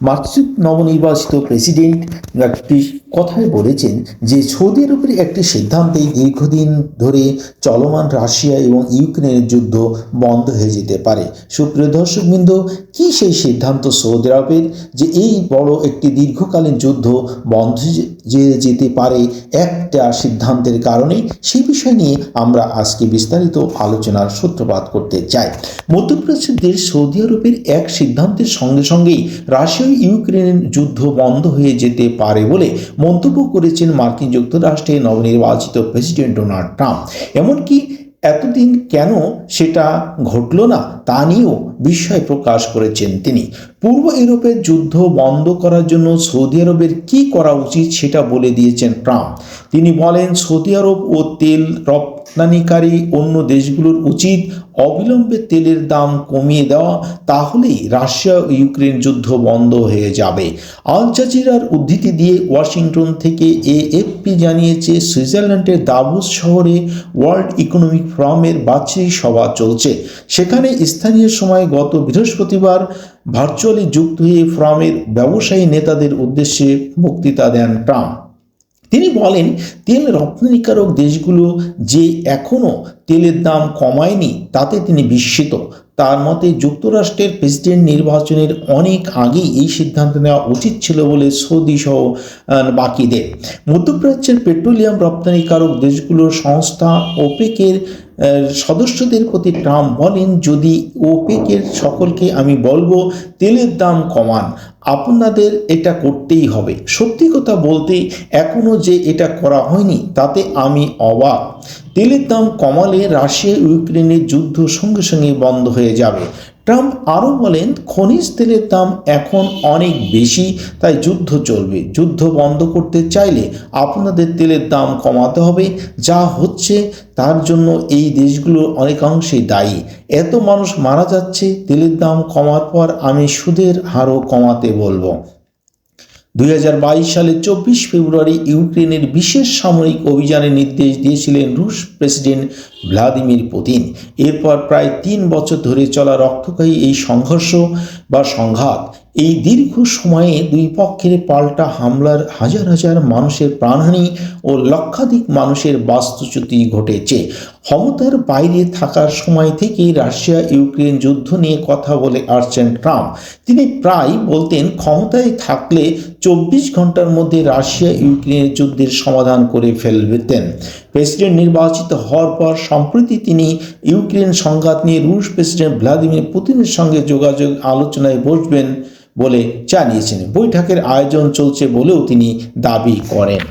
মার্কিন নবনির্বাচিত প্রেসিডেন্ট একটি কথায় বলেছেন যে সৌদি আরবের একটি সিদ্ধান্তে দীর্ঘদিন ধরে চলমান রাশিয়া এবং ইউক্রেনের যুদ্ধ বন্ধ হয়ে যেতে পারে। সুপ্রিয় দর্শকবৃন্দ, কি সেই সিদ্ধান্ত সৌদি আরবের যে এই বড় একটি দীর্ঘকালীন যুদ্ধ বন্ধ যেতে পারে একটা সিদ্ধান্তের কারণে? সেই বিষয় নিয়ে আমরা আজকে বিস্তারিত আলোচনার সূত্রপাত করতে চাই। মধ্যপ্রাচ্যের সৌদি আরবের এক সিদ্ধান্তের সঙ্গে সঙ্গেই রাশিয়া ও ইউক্রেনের যুদ্ধ বন্ধ হয়ে যেতে পারে বলে মন্তব্য করেছেন মার্কিন যুক্তরাষ্ট্রের নবনির্বাচিত প্রেসিডেন্ট ডোনাল্ড ট্রাম্প। এমনকি এতদিন কেন সেটা ঘটল না তা নিয়েও বিস্ময় প্রকাশ করেছেন তিনি। পূর্ব ইউরোপের যুদ্ধ বন্ধ করার জন্য সৌদি আরবের কি করা উচিত সেটা বলে দিয়েছেন ট্রাম্প। তিনি বলেন, সৌদি আরব ও তেল রপ্তানিকারী অন্য দেশগুলোর উচিত অবিলম্বে তেলের দাম কমিয়ে দেওয়া, তাহলেই রাশিয়া ও ইউক্রেন যুদ্ধ বন্ধ হয়ে যাবে। আল জাজিরার উদ্ধৃতি দিয়ে ওয়াশিংটন থেকে এএফপি জানিয়েছে, সুইজারল্যান্ডের দাভোস শহরে ওয়ার্ল্ড ইকোনমিক ফোরামের বার্ষিক সভা চলছে। সেখানে স্থানীয় সময় গত বৃহস্পতিবার ভার্চুয়ালি যুক্ত হয়ে ফ্রামের ব্যবসায়ী নেতাদের উদ্দেশ্যে বক্তৃতা দেন ট্রাম্প। তিনি বলেন, তেল রপ্তানিকারক দেশগুলো যে এখনও তেলের দাম কমায়নি, তাতে তিনি বিস্মিত। তার মতে যুক্তরাষ্ট্রের প্রেসিডেন্ট নির্বাচনের অনেক আগেই এই সিদ্ধান্ত নেওয়া উচিত ছিল বলে সৌদি সহ বাকিদের। মধ্যপ্রাচ্যের পেট্রোলিয়াম রপ্তানিকারক দেশগুলোর সংস্থা ওপেকের সদস্যদের প্রতি ট্রাম্প বলেন, যদি ওপেকের সকলকে আমি বলব, তেলের দাম কমান। আপনাদের এটা করতেই হবে। সত্যি কথা বলতে এখনও যে এটা করা হয়নি, তাতে আমি অবাক। তেলের দাম কমালে রাশিয়া ইউক্রেনের যুদ্ধ সঙ্গে সঙ্গে বন্ধ হয়ে যাবে। ট্রাম্প আরও বলেন, খনিজ তেলের দাম এখন অনেক বেশি, তাই যুদ্ধ চলবে। যুদ্ধ বন্ধ করতে চাইলে আপনাদের তেলের দাম কমাতে হবে। যা হচ্ছে, তার জন্য এই দেশগুলো অনেকাংশেই দায়ী। এত মানুষ মারা যাচ্ছে, তেলের দাম কমার পর আমি সুদের হারও কমাতে বলব। দুই সালে চব্বিশ ফেব্রুয়ারি ইউক্রেনের বিশেষ সামরিক অভিযানের নির্দেশ দিয়েছিলেন রুশ প্রেসিডেন্ট ভ্লাদিমির পুতিন। এরপর প্রায় তিন বছর ধরে চলা রক্তকাহী এই সংঘর্ষ বা সংঘাত এই দীর্ঘ সময়ে দুই পক্ষের পাল্টা হামলার হাজার হাজার মানুষের প্রাণহানি ও লক্ষাধিক মানুষের বাস্তুচ্যুতি ঘটেছে। ক্ষমতার বাইরে থাকার সময় থেকেই রাশিয়া ইউক্রেন যুদ্ধ নিয়ে কথা বলে আসছেন ট্রাম্প। তিনি প্রায় বলতেন, ক্ষমতায় থাকলে চব্বিশ ঘণ্টার মধ্যে রাশিয়া ইউক্রেনের যুদ্ধের সমাধান করে ফেলবেতেন প্রেসিডেন্ট নির্বাচিত হওয়ার পর সম্প্রতি তিনি ইউক্রেন সংঘাত নিয়ে রুশ প্রেসিডেন্ট ভ্লাদিমির পুতিনের সঙ্গে যোগাযোগ আলোচনায় বসবেন। বলে জানিয়েছেন। বৈঠকের আয়োজন চলছে বলেও তিনি দাবি করেন।